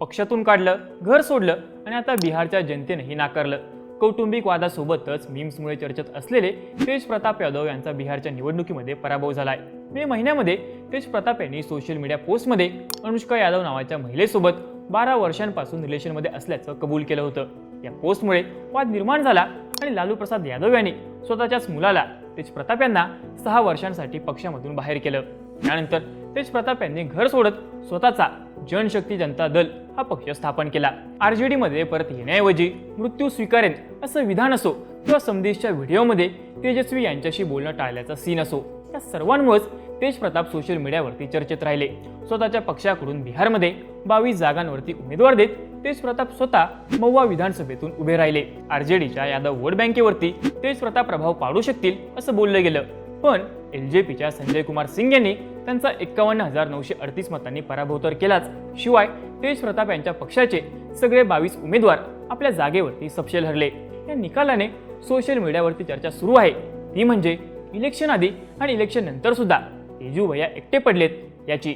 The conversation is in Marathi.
पक्षातून काढलं घर सोडलं आणि आता बिहारच्या जनतेनेही नाकारलं. कौटुंबिक वादासोबतच मीम्समुळे चर्चेत असलेले तेज प्रताप यादव यांचा बिहारच्या निवडणुकीमध्ये पराभव झालाय. मे महिन्यामध्ये तेज प्रताप यांनी सोशल मीडिया पोस्टमध्ये अनुष्का यादव नावाच्या महिलेसोबत बारा वर्षांपासून रिलेशनमध्ये असल्याचं कबूल केलं होतं. या पोस्टमुळे वाद निर्माण झाला आणि लालू प्रसाद यादव यांनी स्वतःच्याच मुलाला तेज प्रताप यांना सहा वर्षांसाठी पक्षामधून बाहेर केलं. त्यानंतर तेज प्रताप यांनी घर सोडत स्वतःचा जनशक्ती जनता दल हा पक्ष स्थापन केला. आरजेडी मध्ये परत येण्याऐवजी मृत्यू स्वीकारेन असं विधान असो किंवा समदेशच्या व्हिडिओमध्ये तेजस्वी यांच्याशी बोलणं टाळल्याचा सीन असो या सर्वांमुळेच तेज प्रताप सोशल मीडियावरती चर्चेत राहिले. स्वतःच्या पक्षाकडून बिहारमध्ये बावीस जागांवरती उमेदवार देत तेज प्रताप स्वतः महुवा विधानसभेतून उभे राहिले. आरजेडीच्या यादव वोट बँकेवरती तेज प्रताप प्रभाव पाडू शकतील असं बोललं गेलं. पण एल जे पीच्या संजय कुमार सिंग यांनी त्यांचा एक्कावन्न हजार नऊशे अडतीस मतांनी पराभव तर केलाच. शिवाय तेज प्रताप यांच्या पक्षाचे सगळे बावीस उमेदवार आपल्या जागेवरती सपशेल हरले. या निकालाने सोशल मीडियावरती चर्चा सुरू आहे. ती म्हणजे इलेक्शन आधी आणि इलेक्शन नंतर सुद्धा. तेजू भैया एकटे पडलेत. याची